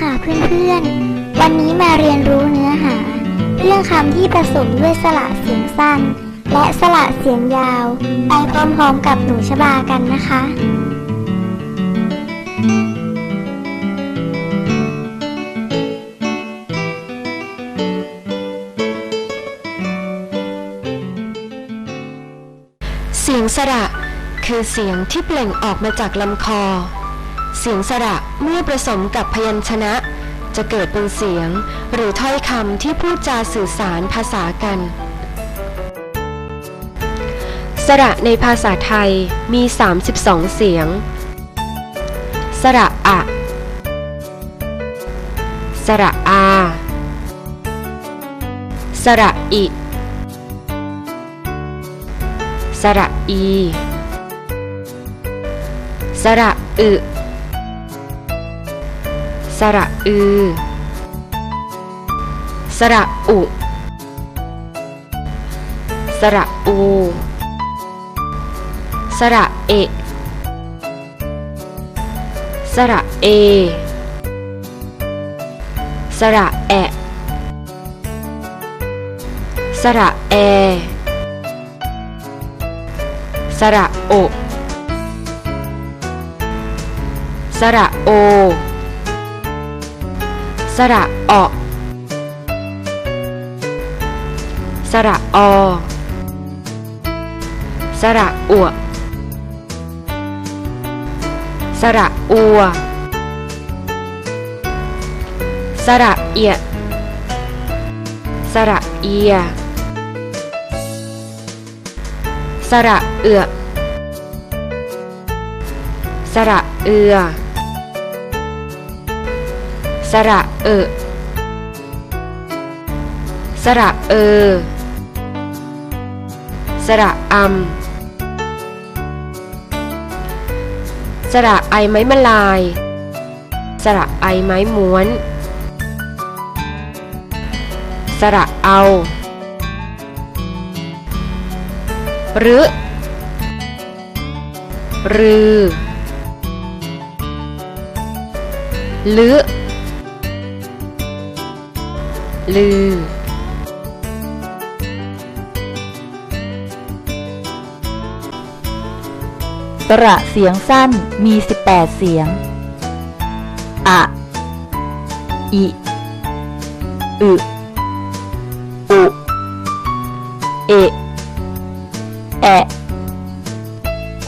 ค่ะเพื่อนๆ วันนี้มาเรียนรู้เนื้อหา เรื่องคำที่ผสมด้วยสระเสียงสั้น และสระเสียงยาว ไปพร้อมๆกับหนูชบากันนะคะ เสียงสระคือเสียงที่เปล่งออกมาจากลำคอ เสียงสระเมื่อผสมกับพยัญชนะ จะเกิดเป็นเสียง หรือถ้อยคำที่พูดจาสื่อสารภาษากัน สระในภาษาไทยมี 32 เสียง สระอะ สระอา สระอิ สระอี สระอึ สระอือ สระอุ สระอู สระเอ สระเอ สระแอ สระแอ สระโอ สระโอ สระออสระอสระอัวสระอัวสระเอียสระเอียสระเอือสระเอือ สระเออ สระเออ สระอำสระไอไม้มลาย สระไอไม้ม้วน สระเอา หรือ รือลือ ลือ สระเสียงสั้นมี 18 เสียง อะ อิ อึ อุ เอ แอ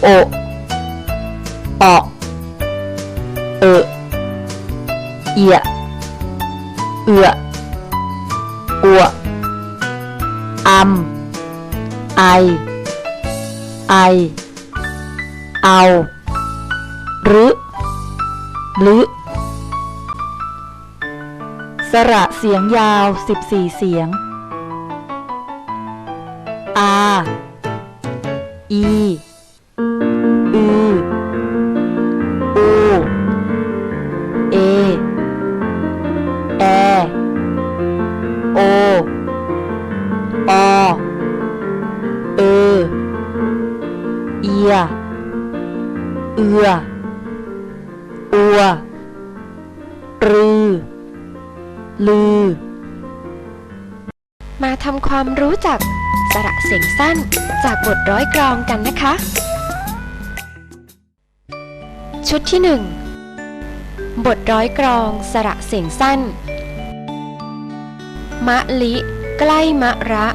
โอปอเออเอีย เอือ อัมไอ ไอ เอาหรือหรือสระเสียงยาว 14 เสียง อา อี เอือ อัว รือ ลือ มาทำความรู้จักสระเสียงสั้นจากบทร้อยกรองกันนะคะ ชุดที่1บทร้อยกรองสระเสียงสั้น มะลิ ใกล้มะระ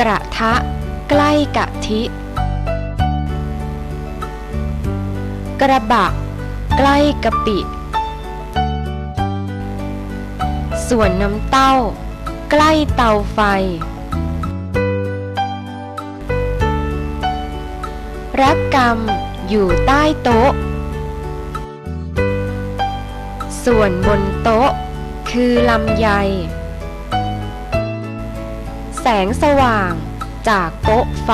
กระทะ ใกล้กะทิ กระบะ ใกล้กะปิ ส่วนน้ำเต้า ใกล้เตาไฟ รักกรรมอยู่ใต้โต๊ะ ส่วนบนโต๊ะ คือลำไย แสงสว่างจากโต๊ะไฟ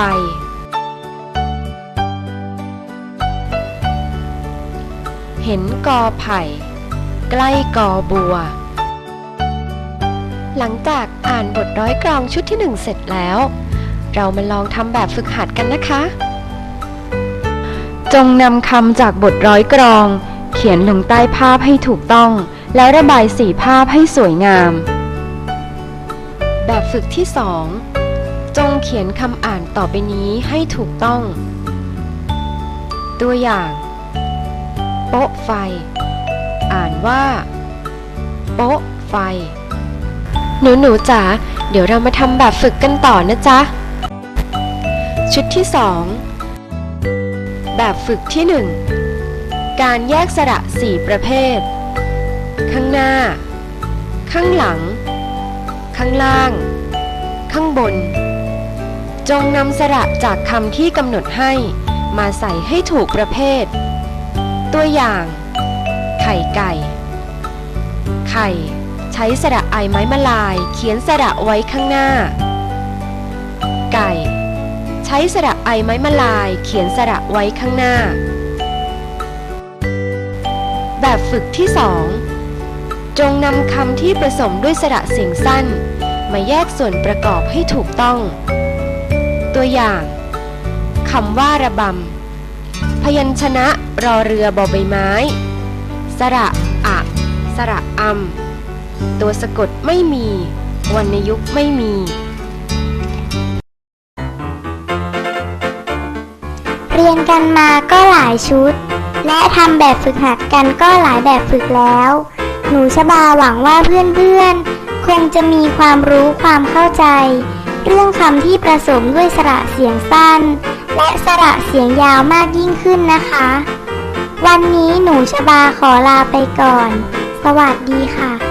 เห็นกอไผ่ ใกล้กอบัว หลังจากอ่านบทร้อยกรองชุดที่หนึ่งเสร็จแล้ว เรามาลองทำแบบฝึกหัดกันนะคะ จงนำคำจากบทร้อยกรอง เขียนลงใต้ภาพให้ถูกต้อง แล้วระบายสีภาพให้สวยงาม แบบฝึกที่2จงเขียนคำอ่านต่อไปนี้ให้ถูกต้อง ตัวอย่าง โป๊ะไฟ อ่านว่า โป๊ะไฟ หนูหนูๆจ๋าเดี๋ยวเรามาทำแบบฝึกกันต่อนะจ๊ะ ชุดที่2แบบฝึกที่1การแยกสระสี่ประเภท ข้างหน้า ข้างหลัง ข้างล่าง ข้างบน จงนำสระจากคำที่กำหนดให้ มาใส่ให้ถูกประเภท ตัวอย่าง ไข่ไก่ ไข่ ใช้สระไอไม้มะลาย เขียนสระไว้ข้างหน้า ไก่ ใช้สระไอไม้มะลาย เขียนสระไว้ข้างหน้า แบบฝึกที่สองจงนำคำที่ผสมด้วยสระเสียงสั้น มาแยกส่วนประกอบให้ถูกต้อง ตัวอย่างคำว่าระบำ พยัญชนะรอเรือบอใบไม้ สระอะสระอำตัวสะกดไม่มี วรรณยุกต์ไม่มี เรียนกันมาก็หลายชุด และทำแบบฝึกหัดกันก็หลายแบบฝึกแล้ว หนูชบาหวังว่าเพื่อนๆ คงจะมีความรู้ความเข้าใจ เรื่องคำที่ประสมด้วยสระเสียงสั้น และสระเสียงยาวมากยิ่งขึ้นนะคะ วันนี้หนูชบาขอลาไปก่อน สวัสดีค่ะ